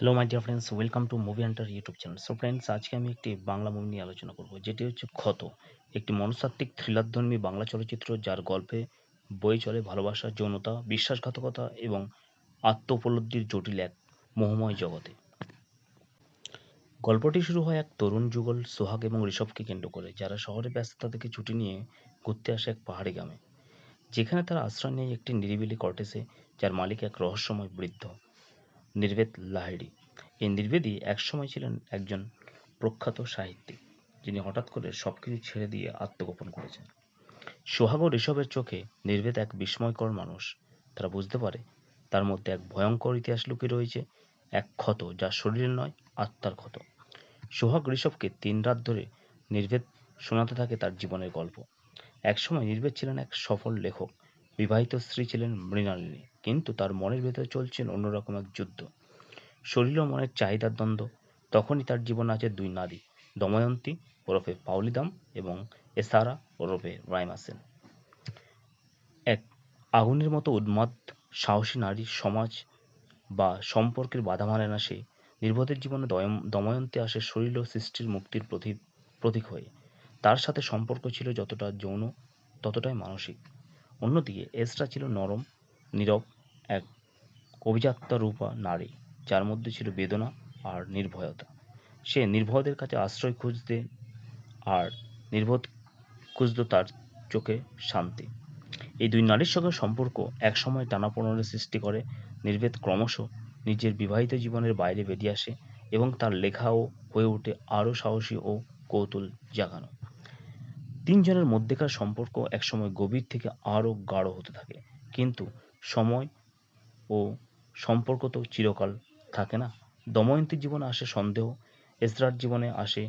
Hello my dear friends welcome to Movie Hunter YouTube channel so friends আজকে আমি একটি Bangla movie নিয়ে আলোচনা করব। যেটি হচ্ছে ক্ষত। একটি মনস্তাত্ত্বিক থ্রিলারধর্মী বাংলা চলচ্চিত্র যার গল্পে বই চলে ভালোবাসা, যৌনতা, বিশ্বাসঘাতকতা এবং আত্ম উপলব্ধির জটিল এক মোহময় জগতে। গল্পটি শুরু হয় এক তরুণ যুগল সোহাগ এবং ঋষভকে কেন্দ্র করে, যারা শহরে ব্যস্ততা থেকে ছুটি নিয়ে ঘুরতে আসে এক পাহাড়ি গ্রামে। যেখানে তারা আশ্রয় নেয় একটি নিরিবিলি কটেজে যার মালিক এক রহস্যময় বৃদ্ধ। নির্বেদ লাহিড়ী। এই নির্বেদী একসময় ছিলেন একজন প্রখ্যাত সাহিত্যিক, যিনি হঠাৎ করে সব কিছু ছেড়ে দিয়ে আত্মগোপন করেছেন। সোহাগ ঋষভের চোখে নির্বেদ এক বিস্ময়কর মানুষ। তারা বুঝতে পারে তার মধ্যে এক ভয়ঙ্কর ইতিহাস লুকিয়ে রয়েছে, এক ক্ষত যা শরীরের নয়, আত্মার ক্ষত। সোহাগ ঋষভকে তিন রাত ধরে নির্বেদ শোনাতে থাকে তার জীবনের গল্প। একসময় নির্বেদ ছিলেন এক সফল লেখক, বিবাহিত স্ত্রী ছিলেন মৃণালিনী। কিন্তু তার মনের ভেতরে চলছিল অন্যরকম এক যুদ্ধ। শরীর ও মনের চাহিদার দ্বন্দ্ব। তখনই তার জীবনে আছে দুই নারী, দময়ন্তী ওরফে পাউলিদাম এবং এসারা ওরফে রাইমা সেন এক, আগুনের মতো উন্মাদ, সাহসী নারী সমাজ বা সম্পর্কের বাধা মানে না সে নির্বোধের জীবনে দময়ন্তী আসে শরীর ও সৃষ্টির মুক্তির প্রতীক প্রতীক হয়ে। তার সাথে সম্পর্ক ছিল যতটা যৌন, ততটাই মানসিক। অন্যদিকে এসরা ছিল নরম নীরব এক অভিজাত্য রূপা নারী, যার মধ্যে ছিল বেদনা আর নির্ভয়তা। সে নির্ভয়দের কাছে আশ্রয় খুঁজতে আর নির্বোধ খুঁজত তার চোখে শান্তি। এই দুই নারীর সঙ্গে সম্পর্ক এক একসময় টানাপোড়েনের সৃষ্টি করে নির্বেদ ক্রমশ নিজের বিবাহিত জীবনের বাইরে বেরিয়ে আসে এবং তার লেখাও হয়ে ওঠে আরও সাহসী ও কৌতুল জাগানো। তিনজনের মধ্যেকার সম্পর্ক একসময় গভীর থেকে আরও গাঢ় হতে থাকে, কিন্তু সময় ও সম্পর্ক তো চিরকাল থাকে না। দময়ন্তীর জীবনে আসে সন্দেহ, এসরার জীবনে আসে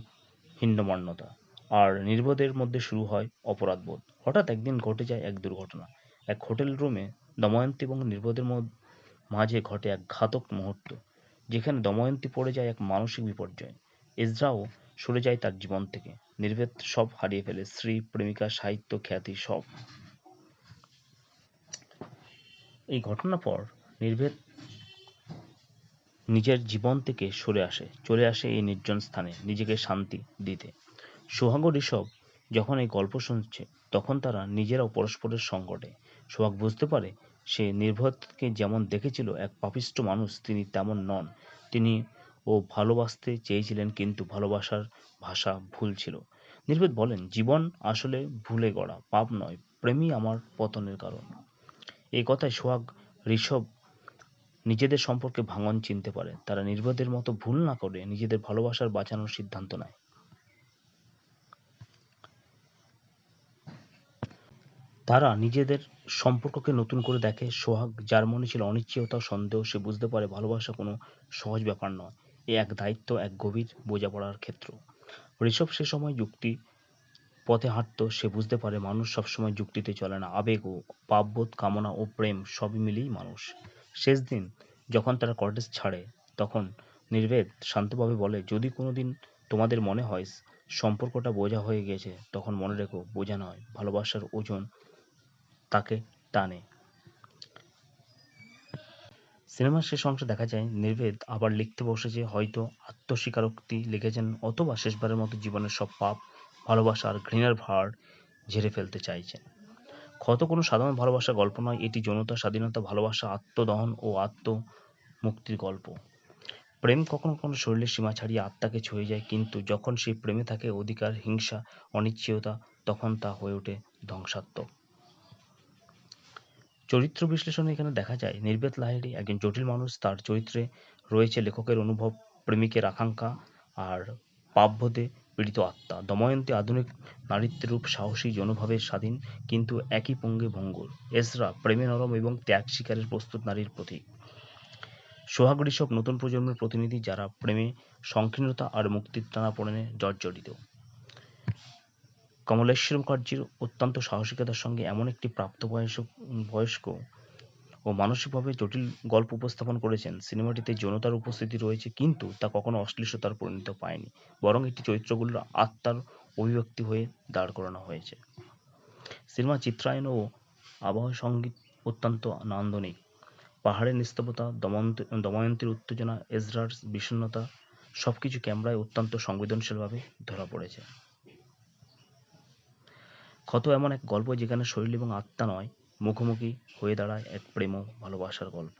হিন্নমান্যতা আর নির্বোধের মধ্যে শুরু হয় অপরাধবোধ। হঠাৎ একদিন ঘটে যায় এক দুর্ঘটনা। এক হোটেল রুমে দময়ন্তী এবং নির্বোধের মাঝে ঘটে এক ঘাতক মুহূর্ত, যেখানে দময়ন্তী পড়ে যায় এক মানসিক বিপর্যয়। এজরাও সরে যায় তার জীবন থেকে। নির্ভেদ সব হারিয়ে ফেলে, স্ত্রী, প্রেমিকা, সাহিত্য, খ্যাতি সব। এই ঘটনার পর নির্ভেদ নিজের জীবন থেকে সরে আসে, চলে আসে এই নির্জন স্থানে নিজেকে শান্তি দিতে। সোহাগ ঋষভ যখন এই গল্প শুনছে, তখন তারা নিজেরাও পরস্পরের সংকটে। সোহাগ বুঝতে পারে, সে নির্ভদকে যেমন দেখেছিল এক পাপিষ্ট মানুষ, তিনি তেমন নন। তিনি ও ভালোবাসতে চেয়েছিলেন, কিন্তু ভালোবাসার ভাষা ভুল ছিল। নির্ভেদ বলেন, জীবন আসলে ভুলে গড়া, পাপ নয়, প্রেমই আমার পতনের কারণ। এই কথায় সোহাগ, ঋষভ নিজেদের সম্পর্কে ভাঙন চিনতে পারে। তারা নির্বোধের মতো ভুল না করে নিজেদের ভালোবাসার বাঁচানোর সিদ্ধান্ত নেয়। তারা নিজেদের সম্পর্ককে নতুন করে দেখে। সোহাগ, যার মনে ছিল অনিশ্চয়তা সন্দেহ, সে বুঝতে পারে ভালোবাসা কোনো সহজ ব্যাপার নয়। এ এক দায়িত্ব, এক গভীর বোঝাপড়ার ক্ষেত্র। ঋষভ সে সময় যুক্তি পথে হাঁটত, সে বুঝতে পারে মানুষ সবসময় যুক্তিতে চলে না। আবেগ ও পাপবোধ, কামনা ও প্রেম সবই মিলেই মানুষ। শেষ দিন যখন তারা কটেজ ছাড়ে, তখন নির্বেদ শান্তভাবে বলে, যদি কোনো দিন তোমাদের মনে হয় সম্পর্কটা বোঝা হয়ে গেছে, তখন মনে রেখো, বোঝা নয়, ভালোবাসার ওজন তাকে টানে। সিনেমার শেষ অংশে দেখা যায়, নির্বেদ আবার লিখতে বসেছে হয়তো আত্মস্বীকারোক্তি লিখেছেন অথবা শেষবারের মতো জীবনের সব পাপ ভালোবাসা আর ঘৃণার ভার ঝেড়ে ফেলতে চাইছেন। ক্ষত কোনো সাধারণ ভালোবাসার গল্প নয়, এটি যৌনতা, স্বাধীনতা, ভালোবাসা, আত্মদহন ও আত্ম মুক্তির গল্প। প্রেম কখনো কখনো শরীরের সীমা ছাড়িয়ে আত্মাকে ছুঁয়ে যায়, কিন্তু যখন সেই প্রেমে থাকে অধিকার, হিংসা অনিশ্চয়তা তখন তা হয়ে ওঠে ধ্বংসাত্মক। চরিত্র বিশ্লেষণে এখানে দেখা যায়, নির্বেদ লাহিড়ী একজন জটিল মানুষ, তার চরিত্রে রয়েছে লেখকের অনুভব, প্রেমিকের আকাঙ্ক্ষা আর পাপবোধে পীড়িত আত্মা। দময়ন্তী আধুনিক নারীত্বের রূপ সাহসী যৌনভাবে স্বাধীন, কিন্তু একই পঙ্গে ভঙ্গুর। এসরা প্রেমে নরম এবং ত্যাগ শিকারের প্রস্তুত নারীর প্রতীক। সোহাগ ঋষভ নতুন প্রজন্মের প্রতিনিধি যারা প্রেমে সংকীর্ণতা আর মুক্তির টানাপোড়েনে জর্জরিত। কমলেশ্বর মুখার্জির অত্যন্ত সাহসিকতার সঙ্গে এমন একটি প্রাপ্তবয়স্ক, বয়স্ক ও মানসিকভাবে জটিল গল্প উপস্থাপন করেছেন। সিনেমাটিতে যৌনতার উপস্থিতি রয়েছে, কিন্তু তা কখনো অশ্লীলতার পরিণত পায়নি। বরং একটি চরিত্রগুলোর আত্মার অভিব্যক্তি হয়ে দাঁড় করানো হয়েছে। সিনেমা চিত্রায়ন ও আবহাওয়া সংগীত অত্যন্ত নান্দনিক। পাহাড়ের নিস্তব্ধতা, দময়ন্ত, দময়ন্তীর উত্তেজনা, এজরার বিষণ্ণতা সবকিছু ক্যামেরায় অত্যন্ত সংবেদনশীলভাবে ধরা পড়েছে। ক্ষত এমন এক গল্প যেখানে শরীর এবং আত্মা নয় মুখোমুখি হয়ে দাঁড়ায় এক প্রেম ও ভালোবাসার গল্প।